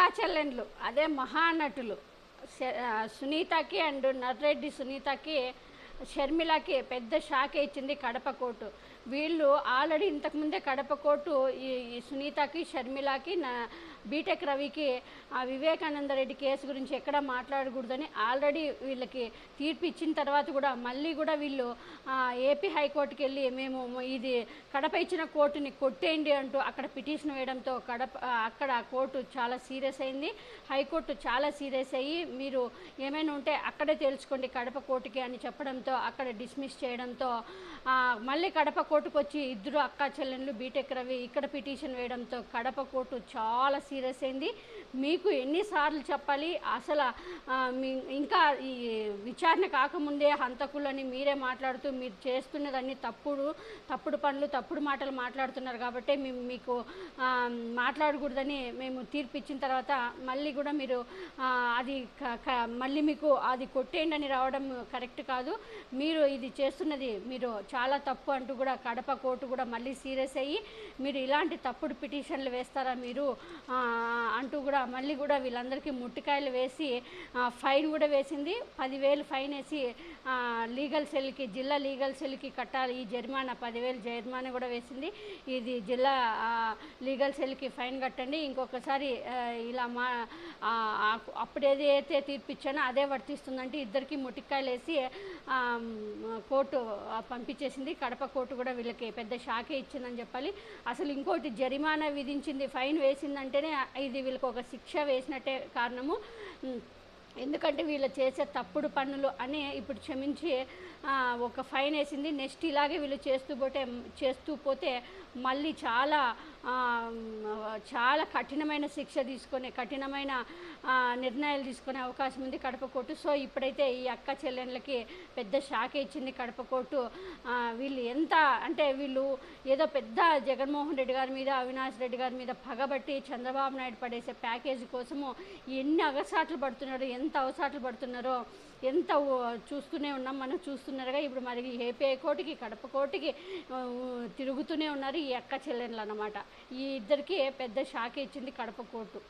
అక్కా చెల్లెండ్లు అదే మహానటులు. సునీతకి అండ్ నర్రెడ్డి సునీతకి షర్మిలకి పెద్ద షాక్ ఇచ్చింది కడప కోర్టు. వీళ్ళు ఆల్రెడీ ఇంతకుముందే కడప కోర్టు ఈ సునీతకి షర్మిలకి నా బీటెక్ రవికి ఆ వివేకానంద రెడ్డి కేసు గురించి ఎక్కడ మాట్లాడకూడదని ఆల్రెడీ వీళ్ళకి తీర్పు ఇచ్చిన తర్వాత కూడా మళ్ళీ కూడా వీళ్ళు ఏపీ హైకోర్టుకి వెళ్ళి మేము ఇది కడప ఇచ్చిన కోర్టుని కొట్టేయండి అంటూ అక్కడ పిటిషన్ వేయడంతో కడప అక్కడ కోర్టు చాలా సీరియస్ అయింది. హైకోర్టు చాలా సీరియస్ అయ్యి మీరు ఏమైనా ఉంటే అక్కడే తేల్చుకోండి కడప కోర్టుకి అని చెప్పడంతో అక్కడ డిస్మిస్ చేయడంతో మళ్ళీ కడప కోర్టుకు వచ్చి ఇద్దరు అక్కా చెల్లెళ్ళు బీటెక్ రవి ఇక్కడ పిటిషన్ వేయడంతో కడప కోర్టు చాలా సీరియస్ అయింది. మీకు ఎన్నిసార్లు చెప్పాలి? అసలు మీ ఇంకా ఈ విచారణ కాకముందే హంతకులని మీరే మాట్లాడుతూ మీరు చేస్తున్నదన్నీ తప్పుడు తప్పుడు పనులు తప్పుడు మాటలు మాట్లాడుతున్నారు కాబట్టి మేము మీకు మాట్లాడకూడదని మేము తీర్పు ఇచ్చిన తర్వాత మళ్ళీ కూడా మీరు అది మళ్ళీ మీకు అది కొట్టేయండి అని రావడం కరెక్ట్ కాదు. మీరు ఇది చేస్తున్నది మీరు చాలా తప్పు అంటూ కూడా కడప కోర్టు కూడా మళ్ళీ సీరియస్ అయ్యి మీరు ఇలాంటి తప్పుడు పిటిషన్లు వేస్తారా మీరు? అంటూ కూడా మళ్ళీ కూడా వీళ్ళందరికీ ముట్టికాయలు వేసి ఫైన్ కూడా వేసింది. పదివేలు ఫైన్ వేసి లీగల్ సెల్కి జిల్లా లీగల్ సెల్కి కట్టాలి ఈ జరిమానా. పదివేలు జరిమానా కూడా వేసింది. ఇది జిల్లా లీగల్ సెల్కి ఫైన్ కట్టండి. ఇంకొకసారి ఇలా మా అప్పుడేది అయితే అప్పుడు అదే వర్తిస్తుందంటే ఇద్దరికి ముట్టికాయలు వేసి కోర్టు పంపించేసింది. కడప కోర్టు కూడా వీళ్ళకి పెద్ద షాకే ఇచ్చిందని చెప్పాలి. అసలు ఇంకోటి జరిమానా విధించింది ఫైన్ వేసిందంటేనే ఇది వీళ్ళకి ఒక శిక్ష వేసినట్టే కారణము. ఎందుకంటే వీళ్ళు చేసే తప్పుడు పనులు అని ఇప్పుడు క్షమించి ఒక ఫైన్ వేసింది. నెక్స్ట్ ఇలాగే వీళ్ళు చేస్తూ పోతే చేస్తూ పోతే మళ్ళీ చాలా చాలా కఠినమైన శిక్ష తీసుకునే కఠినమైన నిర్ణయాలు తీసుకునే అవకాశం ఉంది కడప కోర్టు. సో ఇప్పుడైతే ఈ అక్క చెల్లెళ్ళకి పెద్ద షాక్ ఇచ్చింది కడప కోర్టు. వీళ్ళు ఎంత అంటే వీళ్ళు ఏదో పెద్ద జగన్మోహన్ రెడ్డి గారి మీద అవినాష్ రెడ్డి గారి మీద పగబట్టి చంద్రబాబు నాయుడు పడేసే ప్యాకేజీ కోసము ఎన్ని అగసాట్లు పడుతున్నాడు ఎంత అవసాట్లు పడుతున్నారో ఎంత చూస్తూనే ఉన్నాం మనం చూస్తున్నారుగా. ఇప్పుడు మరి ఏపీ కోటికి కడప కోటికి తిరుగుతూనే ఉన్నారు ఈ అక్క చెల్లెన్లు అన్నమాట ఈ ఇద్దరికి పెద్ద షాక్ ఇచ్చింది కడప కోర్టు